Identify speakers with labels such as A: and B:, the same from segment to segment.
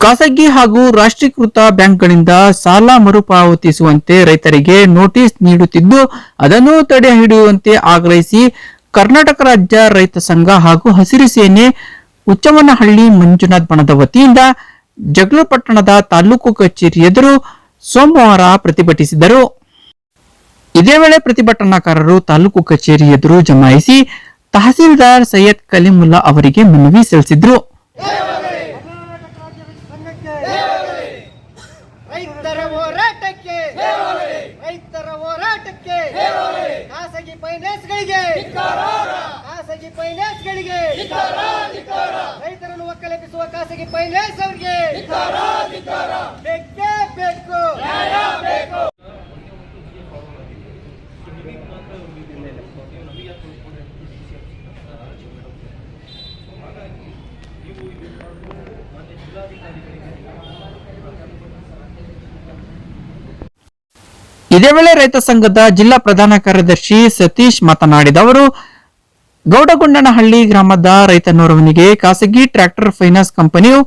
A: ಖಾಸಗಿ ಹಾಗೂ ರಾಷ್ಟ್ರೀಕೃತ ಬ್ಯಾಂಕ್ಗಳಿಂದ ಸಾಲ ಮರುಪಾವತಿಸುವಂತೆ ರೈತರಿಗೆ ನೋಟಿಸ್ ನೀಡುತ್ತಿದ್ದು, ಅದನ್ನು ತಡೆ ಹಿಡಿಯುವಂತೆ ಆಗ್ರಹಿಸಿ ಕರ್ನಾಟಕ ರಾಜ್ಯ ರೈತ ಸಂಘ ಹಾಗೂ ಹಸಿರು ಸೇನೆ ಉಚ್ಚಮನಹಳ್ಳಿ ಮಂಜುನಾಥ್ ಬಣದ ವತಿಯಿಂದ ಜಗಳಪಟ್ಟಣದ ತಾಲೂಕು ಕಚೇರಿ ಎದುರು ಸೋಮವಾರ ಪ್ರತಿಭಟಿಸಿದರು. ಇದೇ ವೇಳೆ ಪ್ರತಿಭಟನಾಕಾರರು ತಾಲೂಕು ಕಚೇರಿ ಎದುರು ಜಮಾಯಿಸಿ ತಹಸೀಲ್ದಾರ್ ಸೈಯದ್ ಕಲಿಮುಲ್ಲಾ ಅವರಿಗೆ ಮನವಿ ಸಲ್ಲಿಸಿದ್ರು
B: ರೈತರ ಹೋರಾಟಕ್ಕೆ ರೈತರ ಹೋರಾಟಕ್ಕೆ ಖಾಸಗಿ ಫೈನಾನ್ಸ್ಗಳಿಗೆ ಖಾಸಗಿ ಫೈನಾನ್ಸ್ಗಳಿಗೆ. ರೈತರನ್ನು ಒಕ್ಕಲೆಬ್ಬಿಸುವ ಖಾಸಗಿ ಫೈನಾನ್ಸ್ ಅವರಿಗೆ. ಬೇಕೇ ಬೇಕು.
A: ಇದೇ ವೇಳೆ ರೈತ ಸಂಘದ ಜಿಲ್ಲಾ ಪ್ರಧಾನ ಕಾರ್ಯದರ್ಶಿ ಸತೀಶ್ ಮಾತನಾಡಿದ ಅವರು, ಗೌಡಗೊಂಡನಹಳ್ಳಿ ಗ್ರಾಮದ ರೈತನೋರ್ವನಿಗೆ ಖಾಸಗಿ ಟ್ರ್ಯಾಕ್ಟರ್ ಫೈನಾನ್ಸ್ ಕಂಪನಿಯು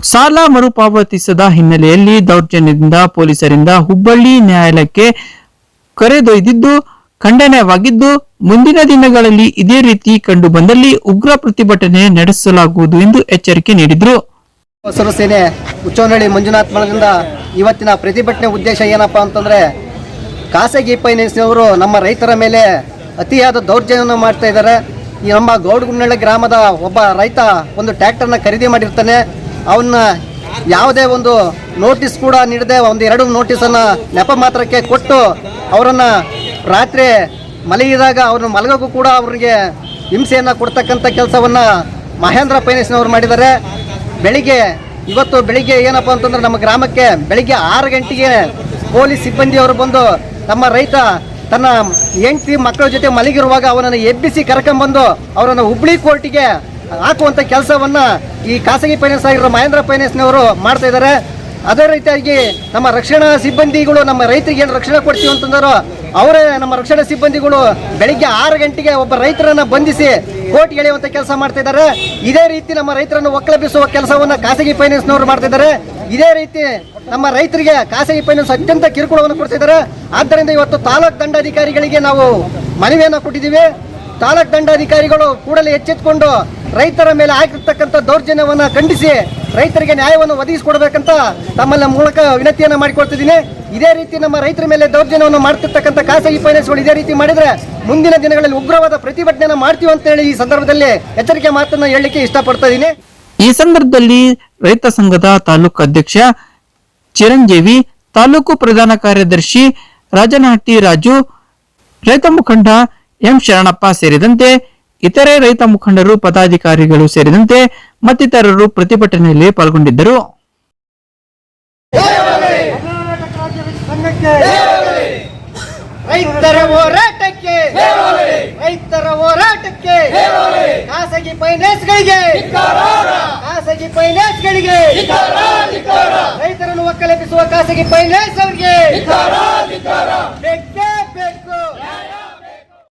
A: ಸಾಲ ಮರುಪಾವತಿಸದ ಹಿನ್ನೆಲೆಯಲ್ಲಿ ದೌರ್ಜನ್ಯದಿಂದ ಪೊಲೀಸರಿಂದ ಹುಬ್ಬಳ್ಳಿ ನ್ಯಾಯಾಲಯಕ್ಕೆ ಕರೆದೊಯ್ದಿದ್ದು ಖಂಡನೆಯವಾಗಿದ್ದು, ಮುಂದಿನ ದಿನಗಳಲ್ಲಿ ಇದೇ ರೀತಿ ಕಂಡು ಬಂದಲ್ಲಿ ಉಗ್ರ ಪ್ರತಿಭಟನೆ ನಡೆಸಲಾಗುವುದು ಎಂದು ಎಚ್ಚರಿಕೆ ನೀಡಿದರು.
C: ಸೇನೆ ಉಚ್ಚೋನಹಳ್ಳಿ ಮಂಜುನಾಥ್ ಮಳದಿಂದ ಇವತ್ತಿನ ಪ್ರತಿಭಟನೆ ಉದ್ದೇಶ ಏನಪ್ಪಾ ಅಂತಂದರೆ ಖಾಸಗಿ ಫೈನಾನ್ಸ್ನವರು ನಮ್ಮ ರೈತರ ಮೇಲೆ ಅತಿಯಾದ ದೌರ್ಜನ್ಯವನ್ನು ಮಾಡ್ತಾ ಇದ್ದಾರೆ. ಈ ನಮ್ಮ ಗೌಡಗುಂಡಳ್ಳಿ ಗ್ರಾಮದ ಒಬ್ಬ ರೈತ ಒಂದು ಟ್ಯಾಕ್ಟರ್ನ ಖರೀದಿ ಮಾಡಿರ್ತಾನೆ. ಅವನ್ನ ಯಾವುದೇ ಒಂದು ನೋಟಿಸ್ ಕೂಡ ನೀಡದೆ ಒಂದು ಎರಡು ನೋಟಿಸನ್ನು ನೆಪ ಮಾತ್ರಕ್ಕೆ ಕೊಟ್ಟು ಅವರನ್ನು ರಾತ್ರಿ ಮಲಗಿದಾಗ ಅವ್ರನ್ನ ಮಲಗೋಕ್ಕೂ ಕೂಡ ಅವರಿಗೆ ಹಿಂಸೆಯನ್ನು ಕೊಡ್ತಕ್ಕಂಥ ಕೆಲಸವನ್ನು ಮಹೇಂದ್ರ ಫೈನಾನ್ಸ್ನವರು ಮಾಡಿದ್ದಾರೆ. ಬೆಳಿಗ್ಗೆ, ಇವತ್ತು ಬೆಳಿಗ್ಗೆ ಏನಪ್ಪ ಅಂತಂದ್ರೆ ನಮ್ಮ ಗ್ರಾಮಕ್ಕೆ ಬೆಳಿಗ್ಗೆ ಆರು ಗಂಟೆಗೆ ಪೊಲೀಸ್ ಸಿಬ್ಬಂದಿಯವರು ಬಂದು ನಮ್ಮ ರೈತ ತನ್ನ ಹೆಂಡತಿ ಮಕ್ಕಳ ಜೊತೆ ಮಲಗಿರುವಾಗ ಅವನನ್ನು ಎಬ್ಬಿಸಿ ಕರ್ಕೊಂಬಂದು ಅವರನ್ನು ಹುಬ್ಳಿ ಕೋರ್ಟಿಗೆ ಹಾಕುವಂಥ ಕೆಲಸವನ್ನು ಈ ಖಾಸಗಿ ಫೈನಾನ್ಸ್ ಆಗಿರೋ ಮಹೇಂದ್ರ ಫೈನಾನ್ಸ್ನವರು ಮಾಡ್ತಾ ಇದ್ದಾರೆ. ಅದೇ ರೀತಿಯಾಗಿ ನಮ್ಮ ರಕ್ಷಣಾ ಸಿಬ್ಬಂದಿಗಳು ನಮ್ಮ ರೈತರಿಗೆ ಏನು ರಕ್ಷಣೆ ಕೊಡ್ತೀವಿ ಅಂತಂದರೋ, ಅವರೇ ನಮ್ಮ ರಕ್ಷಣಾ ಸಿಬ್ಬಂದಿಗಳು ಬೆಳಿಗ್ಗೆ ಆರು ಗಂಟೆಗೆ ಒಬ್ಬ ರೈತರನ್ನ ಬಂಧಿಸಿ ಕೋರ್ಟ್ ಎಳೆಯುವಂಥ ಕೆಲಸ ಮಾಡ್ತಾ ಇದ್ದಾರೆ. ಇದೇ ರೀತಿ ನಮ್ಮ ರೈತರನ್ನು ಒಕ್ಕಲೆಬ್ಬಿಸುವ ಕೆಲಸವನ್ನ ಖಾಸಗಿ ಫೈನಾನ್ಸ್ನವರು ಮಾಡ್ತಿದ್ದಾರೆ ಇದೇ ರೀತಿ ನಮ್ಮ ರೈತರಿಗೆ ಖಾಸಗಿ ಫೈನಾನ್ಸ್ ಅತ್ಯಂತ ಕಿರುಕುಳವನ್ನು ಕೊಡ್ತಿದ್ದಾರೆ. ಆದ್ದರಿಂದ ಇವತ್ತು ತಾಲೂಕು ದಂಡಾಧಿಕಾರಿಗಳಿಗೆ ನಾವು ಮನವಿಯನ್ನು ಕೊಟ್ಟಿದ್ದೀವಿ. ತಾಲೂಕು ದಂಡಾಧಿಕಾರಿಗಳು ಕೂಡಲೇ ಎಚ್ಚೆತ್ತುಕೊಂಡು ರೈತರ ಮೇಲೆ ಆಗಿರ್ತಕ್ಕಂಥ ದೌರ್ಜನ್ಯವನ್ನು ಖಂಡಿಸಿ ರೈತರಿಗೆ ನ್ಯಾಯವನ್ನು ಒದಗಿಸಿಕೊಡ್ಬೇಕಂತ ತಮ್ಮಲ್ಲಿ ಮೂಲಕ ವಿನಂತಿಯನ್ನು ಮಾಡಿಕೊಡ್ತಿದ್ದೀನಿ. ಇದೇ ರೀತಿ ನಮ್ಮ ರೈತರ ಮೇಲೆ ದೌರ್ಜನ್ಯವನ್ನು ಮಾಡ್ತಿರ್ತಕ್ಕಂಥ ಖಾಸಗಿ ಫೈನಾನ್ಸ್ಗಳು ಇದೇ ರೀತಿ ಮಾಡಿದ್ರೆ ಮುಂದಿನ ದಿನಗಳಲ್ಲಿ ಉಗ್ರವಾದ ಪ್ರತಿಭಟನೆಯನ್ನು ಮಾಡ್ತೀವಿ ಅಂತ ಹೇಳಿ ಈ ಸಂದರ್ಭದಲ್ಲಿ ಎಚ್ಚರಿಕೆ ಮಾತನ್ನು ಹೇಳಲಿಕ್ಕೆ ಇಷ್ಟಪಡ್ತಾ ಇದ್ದೀನಿ.
A: ಈ ಸಂದರ್ಭದಲ್ಲಿ ರೈತ ಸಂಘದ ತಾಲೂಕು ಅಧ್ಯಕ್ಷ ಚಿರಂಜೀವಿ, ತಾಲೂಕು ಪ್ರಧಾನ ಕಾರ್ಯದರ್ಶಿ ರಾಜನಹಟ್ಟಿ ರಾಜು, ರೈತ ಮುಖಂಡ ಎಂ ಶರಣಪ್ಪ ಸೇರಿದಂತೆ ಇತರೆ ರೈತ ಮುಖಂಡರು, ಪದಾಧಿಕಾರಿಗಳು ಸೇರಿದಂತೆ ಮತ್ತಿತರರು ಪ್ರತಿಭಟನೆಯಲ್ಲಿ ಪಾಲ್ಗೊಂಡಿದ್ದರು.
B: ರೈತರ ಹೋರಾಟಕ್ಕೆ ರೈತರ ಹೋರಾಟಕ್ಕೆ, ಖಾಸಗಿ ಫೈನಾನ್ಸ್ಗಳಿಗೆ ಖಾಸಗಿ ಫೈನಾನ್ಸ್ಗಳಿಗೆ ರೈತರನ್ನು ಒಕ್ಕಲೆಬ್ಬಿಸುವ ಖಾಸಗಿ ಫೈನಾನ್ಸ್ ಅವರಿಗೆ